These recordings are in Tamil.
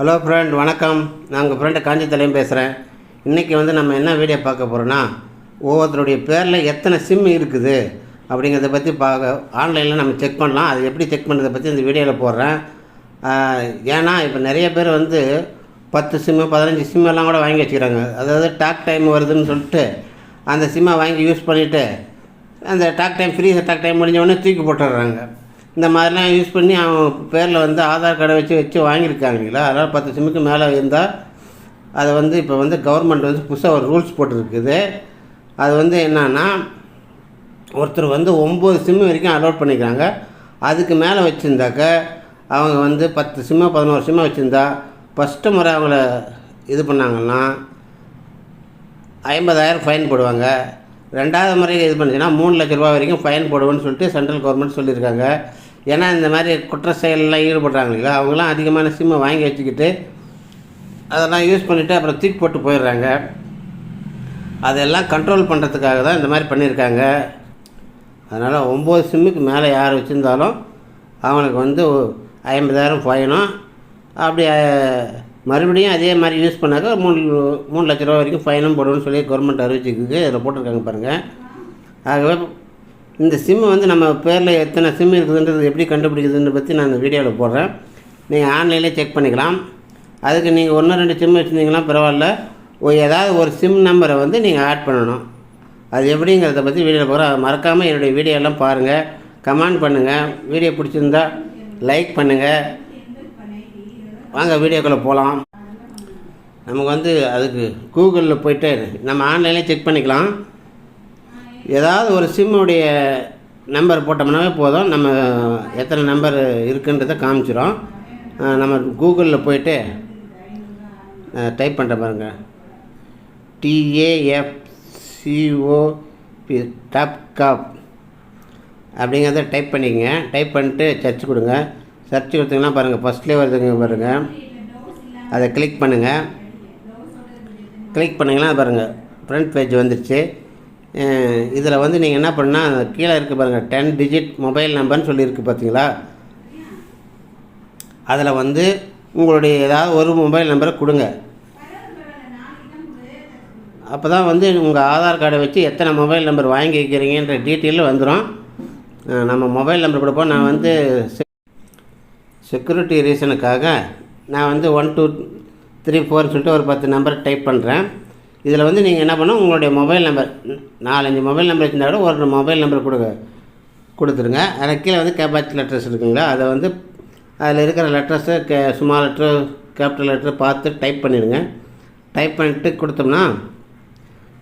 ஹலோ ஃப்ரெண்ட் வணக்கம். நான் உங்கள் ஃப்ரெண்டு காஞ்சி தலையும் பேசுகிறேன் இன்றைக்கி வந்து நம்ம என்ன வீடியோ பார்க்க போகிறோன்னா ஒவ்வொருத்தருடைய பேரில் எத்தனை சிம் இருக்குது அப்படிங்கிறத பற்றி பார்க்க ஆன்லைனில் நம்ம செக் பண்ணலாம். அது எப்படி செக் பண்ணுறதை பற்றி இந்த வீடியோவில் போடுறேன். ஏன்னா இப்போ நிறைய பேர் வந்து பத்து சிம்மு பதினஞ்சு சிம் எல்லாம் கூட வாங்கி வச்சுக்கிறாங்க. அதாவது டாக் டைம் வருதுன்னு சொல்லிட்டு அந்த சிம்மை வாங்கி யூஸ் பண்ணிவிட்டு அந்த talk time free talk time முடிஞ்ச உடனே தூக்கி போட்டுடுறாங்க. இந்த மாதிரிலாம் யூஸ் பண்ணி அவன் பேரில் வந்து ஆதார் கார்டை வச்சு வச்சு வாங்கியிருக்காங்களா அதனால் பத்து சிம்முக்கு மேலே இருந்தால் அதை வந்து இப்போ வந்து கவர்மெண்ட் வந்து புதுசாக ஒரு ரூல்ஸ் போட்டிருக்குது. அது வந்து என்னன்னா ஒருத்தர் வந்து ஒம்பது சிம்மு வரைக்கும் அலோட் பண்ணிக்கிறாங்க. அதுக்கு மேலே வச்சுருந்தாக்க அவங்க வந்து பத்து சிம்மு பதினோரு சிம்மு வச்சுருந்தா ஃபஸ்ட்டு முறை அவங்கள இது பண்ணாங்கன்னா ஐம்பதாயிரம் ஃபைன் போடுவாங்க. ரெண்டாவது முறை இது பண்ணுச்சுன்னா மூணு லட்ச ரூபா வரைக்கும் ஃபைன் போடுவோன்னு சொல்லிட்டு சென்ட்ரல் கவர்மெண்ட் சொல்லியிருக்காங்க. ஏன்னா இந்த மாதிரி குற்ற செயல்லாம் ஈடுபடுறாங்க இல்லையா அவங்களாம் அதிகமான சிம்மை வாங்கி வச்சுக்கிட்டு அதெல்லாம் யூஸ் பண்ணிவிட்டு அப்புறம் தூக்கி போட்டு போயிடுறாங்க. அதெல்லாம் கண்ட்ரோல் பண்ணுறதுக்காக தான் இந்த மாதிரி பண்ணியிருக்காங்க. அதனால் ஒம்பது சிம்முக்கு மேலே யார் வச்சுருந்தாலும் அவங்களுக்கு வந்து ஐம்பதாயிரம் ஃபைனும் அப்படி மறுபடியும் அதே மாதிரி யூஸ் பண்ணாக்க மூணு மூணு லட்ச ரூபா வரைக்கும் ஃபைனும் போடுவோம்னு சொல்லி கவர்மெண்ட் அறிவிச்சிருக்கு. இதில் போட்டிருக்காங்க பாருங்கள் ஆகவே இந்த சிம்மு வந்து நம்ம பேரில் எத்தனை சிம் இருக்குதுன்றது எப்படி கண்டுபிடிக்குதுன்னு பற்றி நான் இந்த வீடியோவில் போடுறேன். நீங்கள் ஆன்லைனில் செக் பண்ணிக்கலாம். அதுக்கு நீங்கள் ஒன்று ரெண்டு சிம் வச்சுருந்தீங்கன்னா பரவாயில்ல. ஒரு ஏதாவது ஒரு சிம் நம்பரை வந்து நீங்கள் ஆட் பண்ணணும். அது எப்படிங்கிறத பற்றி வீடியோவில் போகிறோம் அதை மறக்காமல் என்னுடைய வீடியோ எல்லாம் பாருங்கள் கமெண்ட் பண்ணுங்கள் வீடியோ பிடிச்சிருந்தா லைக் பண்ணுங்கள் வாங்க வீடியோக்குள்ளே போகலாம் நமக்கு வந்து அதுக்கு கூகுளில் போயிட்டு நம்ம ஆன்லைனில் செக் பண்ணிக்கலாம். ஏதாவது ஒரு சிம்முடைய நம்பர் போட்டோம்னாவே போதும். நம்ம எத்தனை நம்பர் இருக்குன்றதை காமிச்சிடும் நம்ம கூகுளில் போயிட்டு டைப் பண்ணுற பாருங்க. டிஏஎஃப்சிஓ டாப் காப் அப்படிங்கிறத டைப் பண்ணிக்கங்க. டைப் பண்ணிட்டு சர்ச் கொடுங்க. சர்ச் கொடுத்தீங்கன்னா பாருங்கள் ஃபஸ்ட்லேயே வருதுங்க பாருங்கள் அதை கிளிக் பண்ணுங்கள் கிளிக் பண்ணிங்கன்னா பாருங்கள் ஃப்ரண்ட் பேஜ் வந்துருச்சு. இதில் வந்து நீங்கள் என்ன பண்ணால் கீழே இருக்குது பாருங்கள் டென் டிஜிட் மொபைல் நம்பர்னு சொல்லியிருக்கு பார்த்தீங்களா அதில் வந்து உங்களுடைய ஏதாவது ஒரு மொபைல் நம்பரை கொடுங்க. அப்போ தான் வந்து உங்கள் ஆதார் கார்டை வச்சு எத்தனை மொபைல் நம்பர் வாங்கி வைக்கிறீங்கன்ற டீட்டெயில் வந்துடும் நம்ம மொபைல் நம்பர் கொடுப்போம். நான் வந்து செக்யூரிட்டி ரீசனுக்காக நான் வந்து ஒன் டூ த்ரீ ஃபோர்னு சொல்லிட்டு ஒரு பத்து நம்பர் டைப் பண்ணுறேன் இதில் வந்து நீங்கள் என்ன பண்ணணும் உங்களுடைய மொபைல் நம்பர் நாலஞ்சு மொபைல் நம்பர் இருந்தால் கூட ஒரு மொபைல் நம்பர் கொடுங்க கொடுத்துருங்க. அதில் கீழே வந்து கேபாச் லெட்டர்ஸ் இருக்குங்களா? அதை வந்து அதில் இருக்கிற லெட்டர்ஸு கே சும்மா லெட்ரு கேபிட்டல் லெட்ரு பார்த்து டைப் பண்ணிடுங்க. டைப் பண்ணிட்டு கொடுத்தோம்னா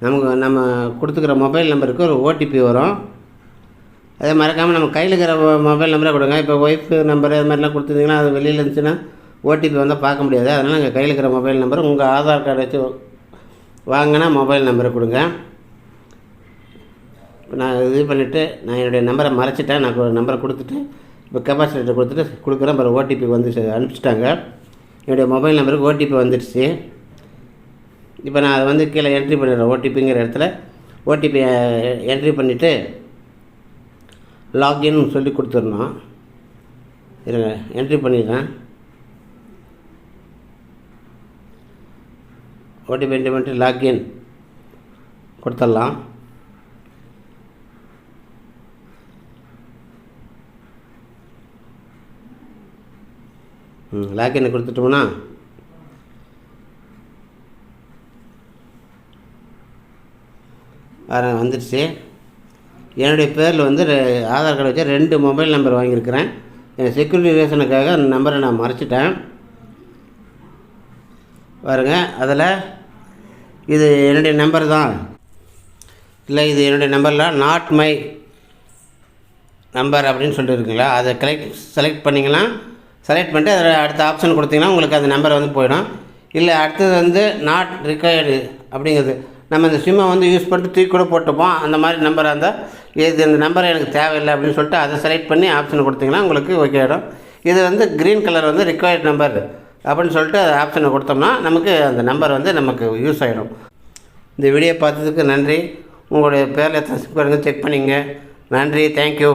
நமக்கு நம்ம கொடுத்துக்கிற மொபைல் நம்பருக்கு ஒரு ஓடிபி வரும். அதே மறக்காமல் நம்ம கையில் இருக்கிற மொபைல் நம்பரே கொடுங்க. இப்போ ஒய்ஃப் நம்பர் அது மாதிரிலாம் கொடுத்துருந்தீங்கன்னா அது வெளியில் இருந்துச்சுன்னா ஓடிபி வந்தால் பார்க்க முடியாது. அதனால் எங்கள் கையில் இருக்கிற மொபைல் நம்பர் உங்கள் ஆதார் கார்டு வச்சு வாங்கினா மொபைல் நம்பரை கொடுங்க. இப்போ நான் இது பண்ணிவிட்டு நான் என்னுடைய நம்பரை மறைச்சிட்டேன். நான் ஒரு நம்பரை கொடுத்துட்டு இப்போ கெப்பாசிட்டர் கொடுத்துட்டு கொடுக்குறேன். அப்புறம் ஓடிபி வந்து அனுப்பிச்சிட்டாங்க. என்னுடைய மொபைல் நம்பருக்கு ஓடிபி வந்துடுச்சு இப்போ நான் அதை வந்து கீழே என்ட்ரி பண்ணிடுறேன். ஓடிபிங்கிற இடத்துல ஓடிபி என்ட்ரி பண்ணிவிட்டு லாக்இன் சொல்லி கொடுத்துடணும். இருங்க என்ட்ரி பண்ணிடுறேன். ஓடிபி என்ட்ரி லாக்இன் கொடுத்துடலாம். லாக்இன் கொடுத்துட்டோம்னா. வேறு வந்துடுச்சு. என்னுடைய பேரில் வந்து ரெ- ஆதார் கார்டு வச்சு ரெண்டு மொபைல் நம்பர் வாங்கியிருக்கிறேன். என் செக்யூரிட்டி ரீசனுக்காக அந்த நம்பரை நான் மறைச்சிட்டேன். பாருங்க அதில் இது என்னுடைய நம்பர் தான். இல்லை இது என்னுடைய நம்பரில் நாட் மை நம்பர் அப்படின்னு சொல்லிட்டு இருக்குங்களா அதை கலெக்ட் செலக்ட் பண்ணிங்கன்னா செலக்ட் பண்ணிட்டு அதில் அடுத்த ஆப்ஷன் கொடுத்தீங்கன்னா உங்களுக்கு அந்த நம்பர் வந்து போயிடும். இல்லை அடுத்தது வந்து நாட் ரிக்வயர்டு அப்படிங்கிறது. நம்ம இந்த சிம்மை வந்து யூஸ் பண்ணிட்டு தூக்கி கூட போட்டுப்போம். அந்த மாதிரி நம்பராக இருந்தால் இது இந்த நம்பர் எனக்கு தேவையில்லை அப்படின்னு சொல்லிட்டு அதை செலக்ட் பண்ணி ஆப்ஷன் கொடுத்தீங்கன்னா உங்களுக்கு ஓகே ஆகிடும் இது வந்து க்ரீன் கலர் வந்து ரிக்வயர்ட் நம்பர் அப்படின்னு சொல்லிட்டு ஆப்ஷனை கொடுத்தோம்னா நமக்கு அந்த நம்பர் வந்து நமக்கு யூஸ் ஆகிடும் இந்த வீடியோ பார்த்ததுக்கு நன்றி. உங்களுடைய பேரில் எத்தனை சிம் பாருங்க செக் பண்ணிங்க. நன்றி. தேங்க்யூ